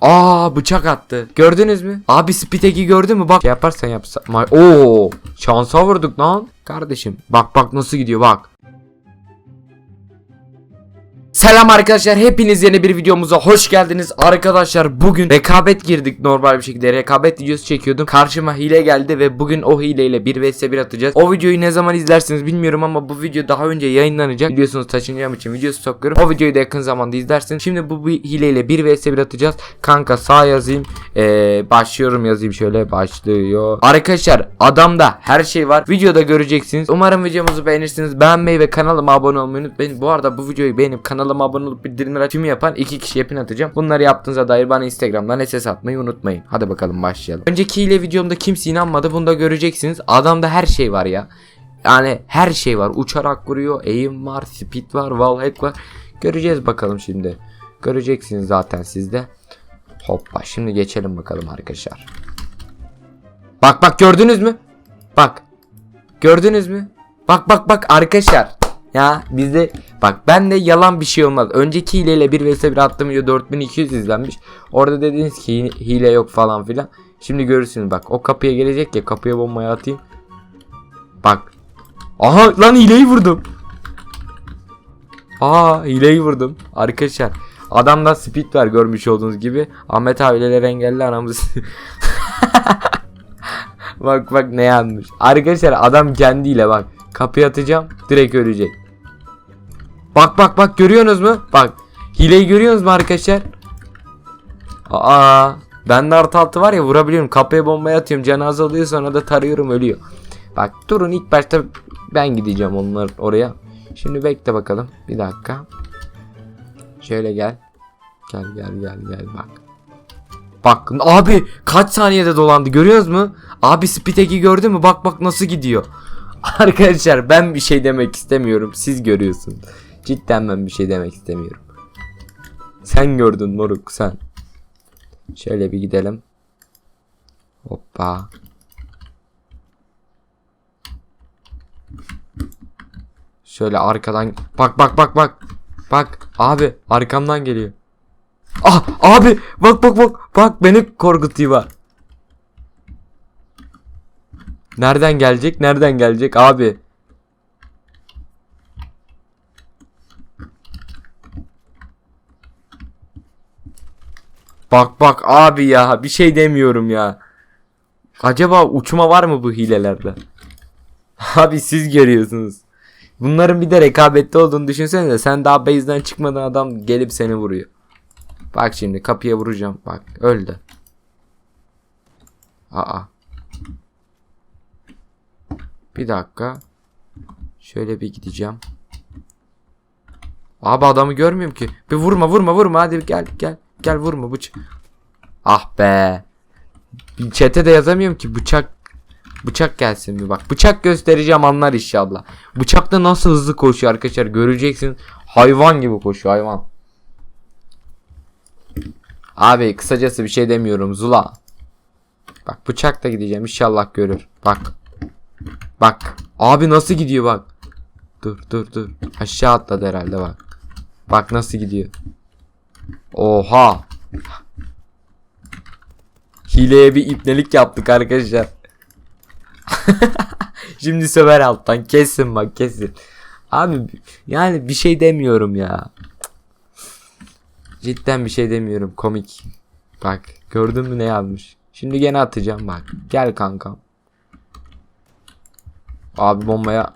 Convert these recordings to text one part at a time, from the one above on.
Aa bıçak attı. Gördünüz mü? Abi Spitek'i gördün mü? Bak şey yaparsan yapsa. Oo şansa vurduk lan. Kardeşim bak bak nasıl gidiyor bak. Selam arkadaşlar hepiniz yeni bir videomuza hoş geldiniz. Arkadaşlar bugün rekabet girdik normal bir şekilde. Rekabet videosu çekiyordum. Karşıma hile geldi ve bugün o hileyle 1 vs 1 atacağız. O videoyu ne zaman izlersiniz bilmiyorum ama bu video daha önce yayınlanacak. Biliyorsunuz taşınacağım için video stokluyorum o videoyu da yakın zamanda izlersiniz. Şimdi bu hileyle 1 vs 1 atacağız. Kanka sağ yazayım. Ee, başlıyorum yazayım şöyle. Başlıyor. Arkadaşlar adamda her şey var. Videoda göreceksiniz. Umarım videomuzu beğenirsiniz. Beğenmeyi ve kanalıma abone olmayı unutmayın. Bu arada bu videoyu beğenip kanalıma abone olup bildirimleri açımı yapan iki kişiye pin atacağım bunları yaptığınıza dair bana instagramdan SS atmayı unutmayın hadi bakalım başlayalım önceki ile videomda kimse inanmadı bunu da göreceksiniz adamda her şey var ya yani her şey var uçarak vuruyor aim var speed var wallhack var göreceğiz bakalım şimdi göreceksiniz zaten sizde Hoppa şimdi geçelim bakalım arkadaşlar. Bak bak gördünüz mü? Bak. Gördünüz mü? Bak bak bak arkadaşlar. Ya bizde bak ben de yalan bir şey olmaz. Önceki hileyle 1 vs 1 attığım video 4200 izlenmiş. Orada dediniz ki hi- hile yok falan filan. Şimdi görürsünüz bak o kapıya gelecek ya kapıya bombayı atayım. Bak. Aha lan hileyi vurdum. Aa hileyi vurdum. Arkadaşlar adamda speed var görmüş olduğunuz gibi. Ahmet abiler engelli aramız. bak bak ne yanmış. Arkadaşlar adam kendiyle bak. Kapıya atacağım direkt ölecek. Bak bak bak görüyorsunuz mu? Bak hileyi görüyorsunuz mu arkadaşlar? Aa bende artı altı var ya vurabiliyorum. Kapıya bombayı atıyorum. Cenaze oluyor sonra da tarıyorum ölüyor. Bak durun ilk başta ben gideceğim onlar oraya. Şimdi bekle bakalım. Bir dakika. Şöyle gel. Gel gel gel gel bak. Bak abi kaç saniyede dolandı görüyoruz mu? Abi Spitek'i gördün mü? Bak bak nasıl gidiyor. Arkadaşlar ben bir şey demek istemiyorum. Siz görüyorsun. Cidden ben bir şey demek istemiyorum. Sen gördün moruk sen. Şöyle bir gidelim. Hoppa. Şöyle arkadan bak bak bak bak. Bak abi arkamdan geliyor. Ah abi bak bak bak bak beni korkutuyor. Nereden gelecek? Nereden gelecek abi? Bak bak abi ya bir şey demiyorum ya. Acaba uçma var mı bu hilelerde? Abi siz görüyorsunuz. Bunların bir de rekabette olduğunu düşünsene sen daha base'den çıkmadan adam gelip seni vuruyor. Bak şimdi kapıya vuracağım. Bak öldü. Aa. Bir dakika. Şöyle bir gideceğim. Abi adamı görmüyorum ki. Bir vurma vurma vurma hadi gel gel. Gel vurma bıç. Ah be. Chat'e de yazamıyorum ki bıçak bıçak gelsin bir bak. Bıçak göstereceğim anlar inşallah. Bıçakta nasıl hızlı koşuyor arkadaşlar göreceksin. Hayvan gibi koşuyor hayvan. Abi kısacası bir şey demiyorum Zula. Bak bıçakla gideceğim inşallah görür. Bak. Bak. Abi nasıl gidiyor bak. Dur dur dur. Aşağı atladı herhalde bak. Bak nasıl gidiyor. Oha. Hileye bir ipnelik yaptık arkadaşlar. Şimdi söver alttan kesin bak kesin. Abi yani bir şey demiyorum ya. Cidden bir şey demiyorum komik. Bak gördün mü ne yazmış. Şimdi gene atacağım bak. Gel kankam. Abi bombaya.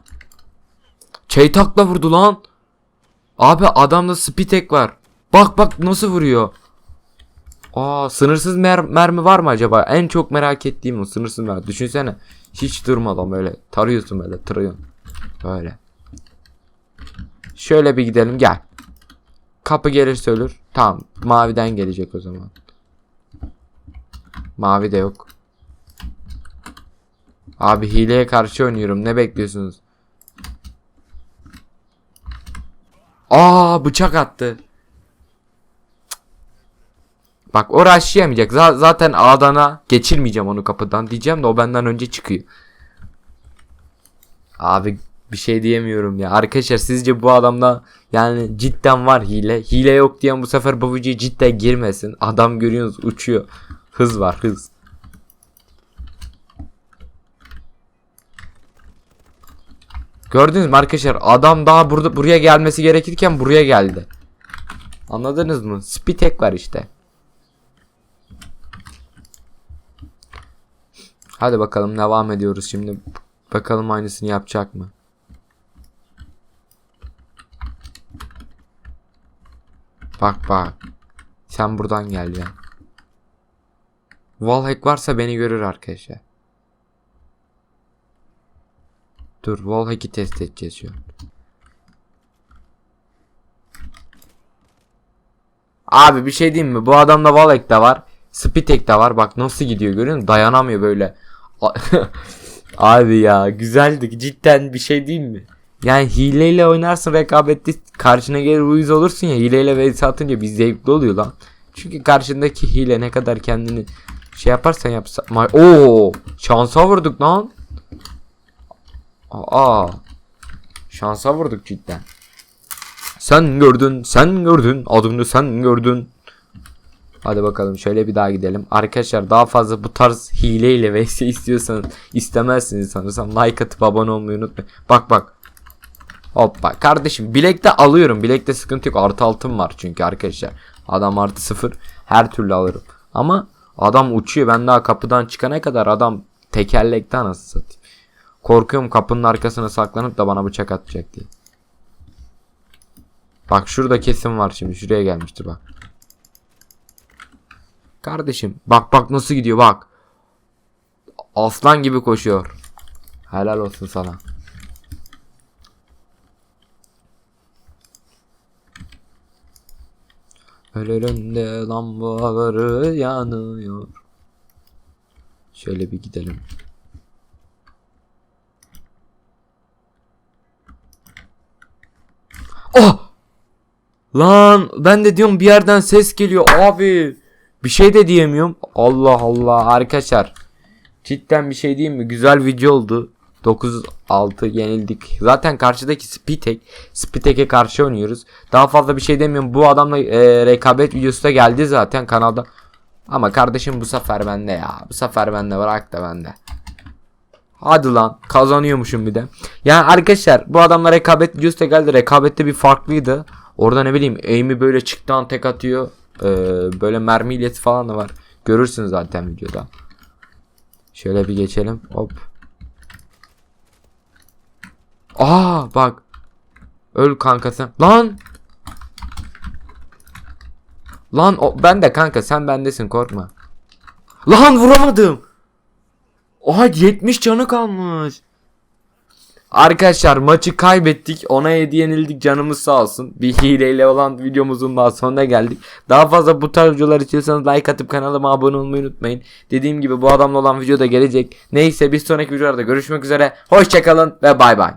Çeytakla vurdu lan. Abi adamda spitek var. Bak bak nasıl vuruyor. Aa sınırsız mer- mermi var mı acaba? En çok merak ettiğim o sınırsız mermi. Düşünsene. Hiç durmadan böyle tarıyorsun böyle tarıyorsun. Böyle. Şöyle bir gidelim gel. Kapı gelirse ölür. Tamam. Maviden gelecek o zaman. Mavi de yok. Abi hileye karşı oynuyorum. Ne bekliyorsunuz? Aa bıçak attı. Bak o rushyamayacak. Z- zaten A'dana geçirmeyeceğim onu kapıdan diyeceğim de o benden önce çıkıyor. Abi Bir şey diyemiyorum ya. Arkadaşlar sizce bu adamda yani cidden var hile. Hile yok diyen bu sefer bu videoya cidden girmesin. Adam görüyorsunuz uçuyor. Hız var hız. Gördünüz mü arkadaşlar adam daha burada buraya gelmesi gerekirken buraya geldi. Anladınız mı? Spitek var işte. Hadi bakalım devam ediyoruz şimdi. Bakalım aynısını yapacak mı? Bak bak. Sen buradan gel ya. Wallhack varsa beni görür arkadaşlar. Dur Wallhack'i test edeceğiz şu an. Abi bir şey diyeyim mi? Bu adamda Wallhack de var. Spitek de var. Bak nasıl gidiyor görüyor musun? Dayanamıyor böyle. Abi ya güzeldi. Cidden bir şey diyeyim mi? Yani hileyle oynarsın rekabette karşına gelir uyuz olursun ya hileyle vs atınca bir zevkli oluyor lan. Çünkü karşındaki hile ne kadar kendini şey yaparsan yapsa. Oo, şansa vurduk lan. Aa. Şansa vurduk cidden. Sen gördün, sen gördün, adını sen gördün. Hadi bakalım şöyle bir daha gidelim. Arkadaşlar daha fazla bu tarz hileyle vs istiyorsanız istemezsiniz sanırsam like atıp abone olmayı unutmayın. Bak bak. Hoppa kardeşim bilekte alıyorum. Bilekte sıkıntı yok. Artı altın var çünkü arkadaşlar. Adam artı sıfır. Her türlü alırım. Ama adam uçuyor. Ben daha kapıdan çıkana kadar adam tekerlekte anasını satayım. Korkuyorum kapının arkasına saklanıp da bana bıçak atacak diye. Bak şurada kesim var şimdi. Şuraya gelmiştir bak. Kardeşim bak bak nasıl gidiyor bak. Aslan gibi koşuyor. Helal olsun sana. Ölüründe lambaları yanıyor. Şöyle bir gidelim. Lan ben de diyorum bir yerden ses geliyor abi. Bir şey de diyemiyorum. Allah Allah arkadaşlar. Cidden bir şey diyeyim mi? Güzel video oldu. 9-6 yenildik. Zaten karşıdaki Spitek. Spitek'e karşı oynuyoruz. Daha fazla bir şey demiyorum. Bu adamla e, rekabet videosu da geldi zaten kanalda. Ama kardeşim bu sefer bende ya. Bu sefer bende bırak da bende. Hadi lan kazanıyormuşum bir de. Yani arkadaşlar bu adamla rekabet videosu da geldi. Rekabette bir farklıydı. Orada ne bileyim aim'i böyle çıktan tek atıyor. Ee, böyle mermi ileti falan da var. Görürsünüz zaten videoda. Şöyle bir geçelim. Hop. Aa bak. Öl kanka sen. Lan. Lan o, ben de kanka sen bendesin korkma. Lan vuramadım. Oha 70 canı kalmış. Arkadaşlar maçı kaybettik. Ona 7 yenildik canımız sağ olsun. Bir hileyle olan videomuzun daha sonuna geldik. Daha fazla bu tarz videolar istiyorsanız like atıp kanalıma abone olmayı unutmayın. Dediğim gibi bu adamla olan video da gelecek. Neyse bir sonraki videolarda görüşmek üzere. Hoşçakalın ve bay bay.